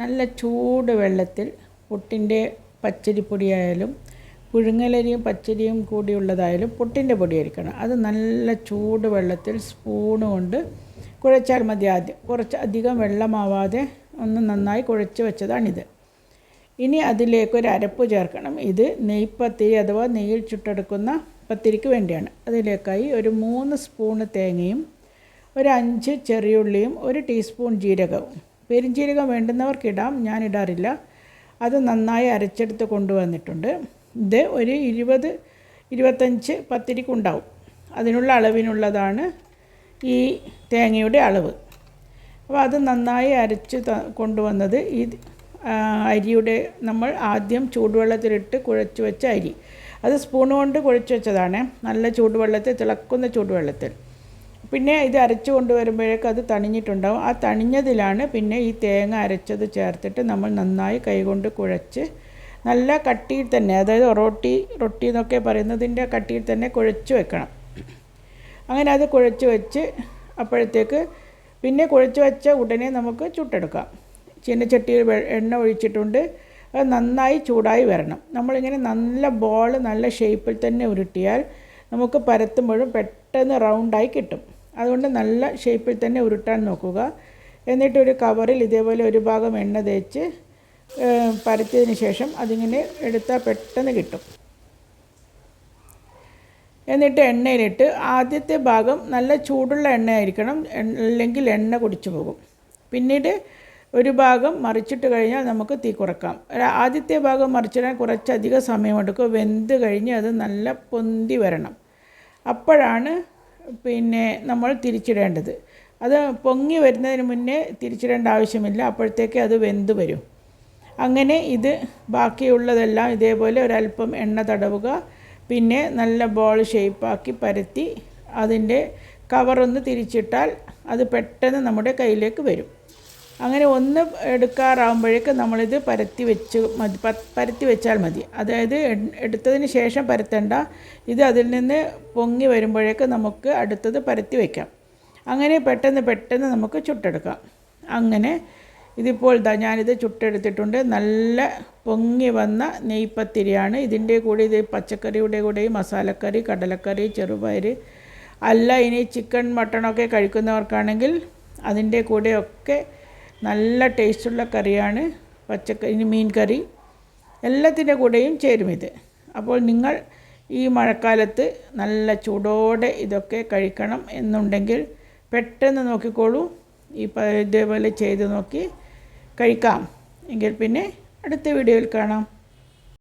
നല്ല ചൂട് വെള്ളത്തിൽ പുട്ടിന്റെ പച്ചരിപ്പൊടിയായാലും പുഴുങ്ങലരിയും പച്ചരിയും കൂടിയുള്ളതായാലും പുട്ടിന്റെ പൊടിയായിരിക്കണം. അത് നല്ല ചൂട് വെള്ളത്തിൽ സ്പൂണ് കൊണ്ട് കുഴച്ചാൽ മതി ആദ്യം. കുറച്ച് അധികം വെള്ളമാവാതെ ഒന്ന് നന്നായി കുഴച്ച് വെച്ചതാണിത്. ഇനി അതിലേക്ക് ഒരു അരപ്പ് ചേർക്കണം. ഇത് നെയ്പ്പത്തിരി അഥവാ നെയ്യിൽ ചുട്ടെടുക്കുന്ന പത്തിരിക്ക് വേണ്ടിയാണ്. അതിലേക്കായി ഒരു മൂന്ന് സ്പൂണ് തേങ്ങയും ഒരു അഞ്ച് ചെറിയുള്ളിയും ഒരു ടീസ്പൂൺ ജീരകവും പെരുംജീരകം വേണ്ടുന്നവർക്കിടാം ഞാൻ ഇടാറില്ല. അത് നന്നായി അരച്ചെടുത്ത് കൊണ്ടുവന്നിട്ടുണ്ട്. ഇത് ഒരു ഇരുപത് ഇരുപത്തഞ്ച് പത്തിരിക്കുണ്ടാവും അതിനുള്ള അളവിനുള്ളതാണ് ഈ തേങ്ങയുടെ അളവ്. അപ്പോൾ അത് നന്നായി അരച്ച് ത കൊണ്ടുവന്നത് ഈ അരിയുടെ നമ്മൾ ആദ്യം ചൂടുവെള്ളത്തിലിട്ട് കുഴച്ച് വെച്ച അരി. അത് സ്പൂൺ കൊണ്ട് കുഴച്ച് വെച്ചതാണ്. നല്ല ചൂടുവെള്ളത്തിൽ തിളക്കുന്ന ചൂടുവെള്ളത്തിൽ. പിന്നെ ഇത് അരച്ചു കൊണ്ടുവരുമ്പോഴേക്കും അത് തണിഞ്ഞിട്ടുണ്ടാവും. ആ തണിഞ്ഞതിലാണ് പിന്നെ ഈ തേങ്ങ അരച്ചത് ചേർത്തിട്ട് നമ്മൾ നന്നായി കൈകൊണ്ട് കുഴച്ച് നല്ല കട്ടിയിൽ തന്നെ അതായത് റൊട്ടി റൊട്ടി എന്നൊക്കെ പറയുന്നതിന്റെ കട്ടിയിൽ തന്നെ കുഴച്ച് വെക്കണം. അങ്ങനെ അത് കുഴച്ച് വെച്ച് അപ്പോഴത്തേക്ക് പിന്നെ കുഴച്ച് വെച്ച ഉടനെ നമുക്ക് ചുട്ടെടുക്കാം. ചീനച്ചട്ടിയിൽ ചട്ടിയിൽ എണ്ണ ഒഴിച്ചിട്ടുണ്ട്. അത് നന്നായി ചൂടായി വരണം. നമ്മളിങ്ങനെ നല്ല ബോൾ നല്ല ഷേപ്പിൽ തന്നെ ഉരുട്ടിയാൽ നമുക്ക് പരത്തുമ്പോഴും പെട്ടെന്ന് റൗണ്ടായി കിട്ടും. അതുകൊണ്ട് നല്ല ഷേപ്പിൽ തന്നെ ഉരുട്ടാൻ നോക്കുക. എന്നിട്ട് ഒരു കവറിൽ ഇതേപോലെ ഒരു ഭാഗം എണ്ണ തേച്ച് പരത്തിയതിന് ശേഷം അതിങ്ങനെ എടുത്താൽ പെട്ടെന്ന് കിട്ടും. എന്നിട്ട് എണ്ണയിലിട്ട് ആദ്യത്തെ ഭാഗം നല്ല ചൂടുള്ള എണ്ണയായിരിക്കണം. അല്ലെങ്കിൽ എണ്ണ കുടിച്ചു പോകും. പിന്നീട് ഒരു ഭാഗം മറിച്ചിട്ട് കഴിഞ്ഞാൽ നമുക്ക് തീ കുറക്കാം. ആദ്യത്തെ ഭാഗം മറിച്ചിടാൻ കുറച്ചധികം സമയമെടുക്കും. വെന്ത് കഴിഞ്ഞ് അത് നല്ല പൊന്തി വരണം. അപ്പോഴാണ് പിന്നെ നമ്മൾ തിരിച്ചിടേണ്ടത്. അത് പൊങ്ങി വരുന്നതിന് മുന്നേ തിരിച്ചിടേണ്ട ആവശ്യമില്ല. അപ്പോഴത്തേക്ക് അത് വെന്ത് വരും. അങ്ങനെ ഇത് ബാക്കിയുള്ളതെല്ലാം ഇതേപോലെ ഒരല്പം എണ്ണ തടവുക പിന്നെ നല്ല ബോൾ ഷേപ്പാക്കി പരത്തി അതിന്റെ കവറൊന്ന് തിരിച്ചിട്ടാൽ അത് പെട്ടെന്ന് നമ്മുടെ കയ്യിലേക്ക് വരും. അങ്ങനെ ഒന്ന് എടുക്കാറാകുമ്പോഴേക്ക് നമ്മളിത് പരത്തി വെച്ച് മതി. പരത്തി വെച്ചാൽ മതി. അതായത് എടുത്തതിന് ശേഷം പരത്തണ്ട ഇത് അതിൽ നിന്ന് പൊങ്ങി വരുമ്പോഴേക്ക് നമുക്ക് അടുത്തത് പരത്തി വയ്ക്കാം അങ്ങനെ പെട്ടെന്ന് പെട്ടെന്ന് നമുക്ക് ചുട്ടെടുക്കാം. അങ്ങനെ ഇതിപ്പോൾ ഇതാ ഞാനിത് ചുട്ടെടുത്തിട്ടുണ്ട്. നല്ല പൊങ്ങി വന്ന നെയ്പ്പത്തിരിയാണ് ഇതിന്റെ കൂടെ ഇത് പച്ചക്കറിയുടെ കൂടെ മസാലക്കറി കടലക്കറി ചെറുപയർ അല്ല ഇനി ചിക്കൻ മട്ടണൊക്കെ കഴിക്കുന്നവർക്കാണെങ്കിൽ അതിന്റെ കൂടെയൊക്കെ നല്ല ടേസ്റ്റുള്ള കറിയാണ് പച്ചക്കറി മീൻ കറി. എല്ലാത്തിന്റെ കൂടെയും ചേരും ഇത്. അപ്പോൾ നിങ്ങൾ ഈ മഴക്കാലത്ത് നല്ല ചൂടോടെ ഇതൊക്കെ കഴിക്കണം എന്നുണ്ടെങ്കിൽ പെട്ടെന്ന് നോക്കിക്കോളൂ. ഈ ഇതേപോലെ ചെയ്ത് നോക്കി കഴിക്കാം. എങ്കിൽ പിന്നെ അടുത്ത വീഡിയോയിൽ കാണാം.